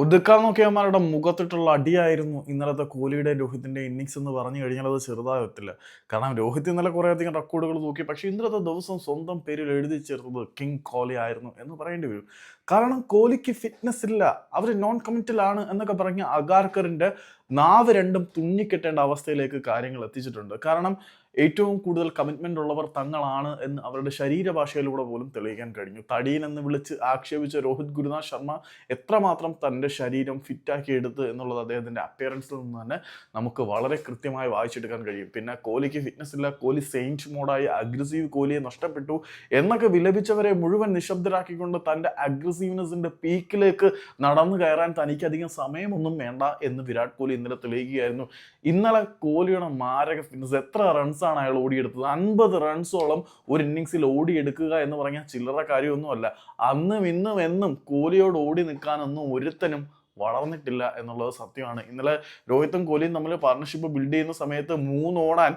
ഒതുക്കാൻ നോക്കിയമാരുടെ മുഖത്തിട്ടുള്ള അടിയായിരുന്നു ഇന്നലത്തെ കോഹ്ലിയുടെ രോഹിത്തിന്റെ ഇന്നിങ്സ് എന്ന് പറഞ്ഞു കഴിഞ്ഞാൽ അത് ചെറുതാകത്തില്ല കാരണം രോഹിത് ഇന്നലെ കുറേയധികം റെക്കോർഡുകൾ നോക്കി. പക്ഷേ ഇന്നലത്തെ ദിവസം സ്വന്തം പേരിൽ എഴുതി ചേർത്തത് കിങ് കോഹ്ലി ആയിരുന്നു എന്ന് പറയേണ്ടി വരും. കാരണം കോഹ്ലിക്ക് ഫിറ്റ്നസ് ഇല്ല. അവർ നോൺ കമ്മിറ്റലാണ് എന്നൊക്കെ പറഞ്ഞ അഗാർക്കറിന്റെ നാവ് രണ്ടും തുന്നിക്കെട്ടേണ്ട അവസ്ഥയിലേക്ക് കാര്യങ്ങൾ എത്തിച്ചിട്ടുണ്ട്. കാരണം ഏറ്റവും കൂടുതൽ കമ്മിറ്റ്മെന്റ് ഉള്ളവർ തങ്ങളാണ് എന്ന് അവരുടെ ശരീരഭാഷയിലൂടെ പോലും തെളിയിക്കാൻ കഴിഞ്ഞു. തടിയൻ എന്ന് വിളിച്ച് ആക്ഷേപിച്ച രോഹിത് ഗുരുനാഥ് ശർമ്മ എത്രമാത്രം തന്റെ ശരീരം ഫിറ്റാക്കി എടുത്ത് എന്നുള്ളത് അദ്ദേഹത്തിന്റെ അപ്പിയറൻസിൽ നിന്ന് തന്നെ നമുക്ക് വളരെ കൃത്യമായി വായിച്ചെടുക്കാൻ കഴിയും. പിന്നെ കോഹ്ലിക്ക് ഫിറ്റ്നസ് ഇല്ല കോഹ്ലി സെയിന്റ് മോഡായി അഗ്രസീവ് കോഹ്ലിയെ നഷ്ടപ്പെട്ടു എന്നൊക്കെ വിലപിച്ചവരെ മുഴുവൻ നിശബ്ദരാക്കിക്കൊണ്ട് തന്റെ അഗ്രസീവ്നെസ്സിന്റെ പീക്കിലേക്ക് നടന്നു കയറാൻ തനിക്കധികം സമയമൊന്നും വേണ്ട എന്ന് വിരാട് കോഹ്ലി ഇന്നലെ തെളിയിക്കുകയായിരുന്നു. ഇന്നലെ കോഹ്ലിയുടെ മാരക ഫിറ്റ്നസ് എത്ര റൺസാണ് അയാൾ ഓടിയെടുത്തത്. അൻപത് റൺസോളം ഒരു ഇന്നിങ്സിൽ ഓടിയെടുക്കുക എന്ന് പറഞ്ഞാൽ ചില്ലറ കാര്യമൊന്നുമല്ല. അന്നും ഇന്നും എന്നും കോഹ്ലിയോട് ഓടി നിൽക്കാനൊന്നും ഒരുത്തനും വളർന്നിട്ടില്ല എന്നുള്ളത് സത്യമാണ്. ഇന്നലെ രോഹിത്തും കോഹ്ലിയും തമ്മിൽ പാർട്ണർഷിപ്പ് ബിൽഡ് ചെയ്യുന്ന സമയത്ത് മൂന്ന് ഓടാൻ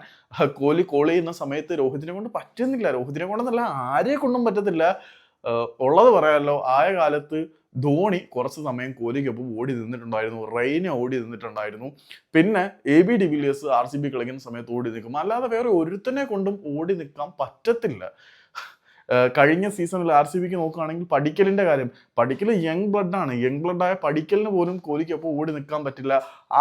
കോഹ്ലി കോൾ ചെയ്യുന്ന സമയത്ത് രോഹിതിനെ കൊണ്ട് പറ്റുന്നില്ല. രോഹിതിനെ കൊണ്ടെന്നല്ല ആരെ കൊണ്ടും പറ്റത്തില്ല. ഉള്ളത് പറയാമല്ലോ ആയ കാലത്ത് ധോണി കുറച്ച് സമയം കോഹ്ലിക്കൊപ്പം ഓടി നിന്നിട്ടുണ്ടായിരുന്നു. റെയിന ഓടി നിന്നിട്ടുണ്ടായിരുന്നു. പിന്നെ A B de Villiers R C B കളിക്കുന്ന സമയത്ത് ഓടി നിൽക്കും. അല്ലാതെ വേറെ ഒരുത്തനെ കൊണ്ടും ഓടി നിൽക്കാൻ പറ്റത്തില്ല. കഴിഞ്ഞ സീസണിൽ ആർ സി ബിക്ക് നോക്കുകയാണെങ്കിൽ പഠിക്കലിന്റെ കാര്യം. പഠിക്കൽ യങ് ബ്ലഡാണ്. യങ് ബ്ലഡായ പഠിക്കലിന് പോലും കോലിക്ക് കോഹ്ലിക്കൊപ്പം ഓടി നിൽക്കാൻ പറ്റില്ല.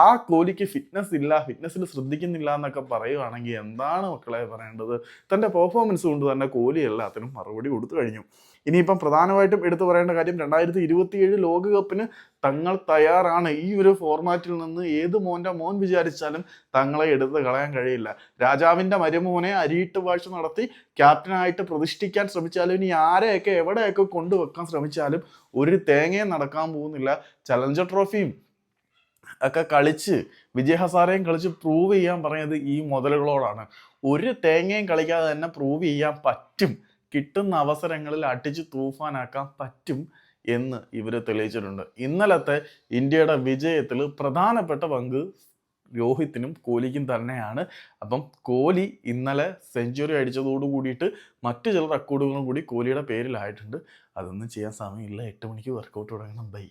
ആ കോലിക്ക് ഫിറ്റ്നസ് ഇല്ല ഫിറ്റ്നസ്സിൽ ശ്രദ്ധിക്കുന്നില്ല എന്നൊക്കെ പറയുകയാണെങ്കിൽ എന്താണ് മക്കളെ പറയേണ്ടത്? തന്റെ പെർഫോമൻസ് കൊണ്ട് തന്നെ കോഹ്ലി എല്ലാത്തിനും മറുപടി കൊടുത്തു കഴിഞ്ഞു. ഇനിയിപ്പം പ്രധാനമായിട്ടും എടുത്തു പറയേണ്ട കാര്യം രണ്ടായിരത്തി ഇരുപത്തിയേഴ് ലോകകപ്പിന് തങ്ങൾ തയ്യാറാണ് ഈ ഒരു ഫോർമാറ്റിൽ നിന്ന് ഏത് മോന്റെ മോൻ വിചാരിച്ചാലും തങ്ങളെ എടുത്ത് കളയാൻ കഴിയില്ല. രാജാവിന്റെ മരുമോനെ അരിയിട്ട് വാഴ്ച നടത്തി ക്യാപ്റ്റനായിട്ട് പ്രതിഷ്ഠിക്കാൻ ശ്രമിച്ചാലും ഇനി ആരെയൊക്കെ എവിടെയൊക്കെ കൊണ്ടുവെക്കാൻ ശ്രമിച്ചാലും ഒരു തേങ്ങയും നടക്കാൻ പോകുന്നില്ല. ചലഞ്ചർ ട്രോഫിയും ഒക്കെ കളിച്ച് വിജയഹസാരയും കളിച്ച് പ്രൂവ് ചെയ്യാൻ പറഞ്ഞത് ഈ മുതലുകളോടാണ്. ഒരു തേങ്ങയും കളിക്കാതെ തന്നെ പ്രൂവ് ചെയ്യാൻ പറ്റും. കിട്ടുന്ന അവസരങ്ങളിൽ അടിച്ച് തൂഫാനാക്കാൻ പറ്റും. എന്ന് ഇവർ തെളിയിച്ചിട്ടുണ്ട്. ഇന്നലത്തെ ഇന്ത്യയുടെ വിജയത്തിൽ പ്രധാനപ്പെട്ട പങ്ക് രോഹിത്തിനും കോഹ്ലിക്കും തന്നെയാണ്. അപ്പം കോഹ്ലി ഇന്നലെ സെഞ്ചുറി അടിച്ചതോട് കൂടിയിട്ട് മറ്റു ചില റെക്കോർഡുകളും കൂടി കോഹ്ലിയുടെ പേരിലായിട്ടുണ്ട്. അതൊന്നും ചെയ്യാൻ സമയമില്ല. എട്ട് മണിക്ക് വർക്കൗട്ട് തുടങ്ങണം. ബൈ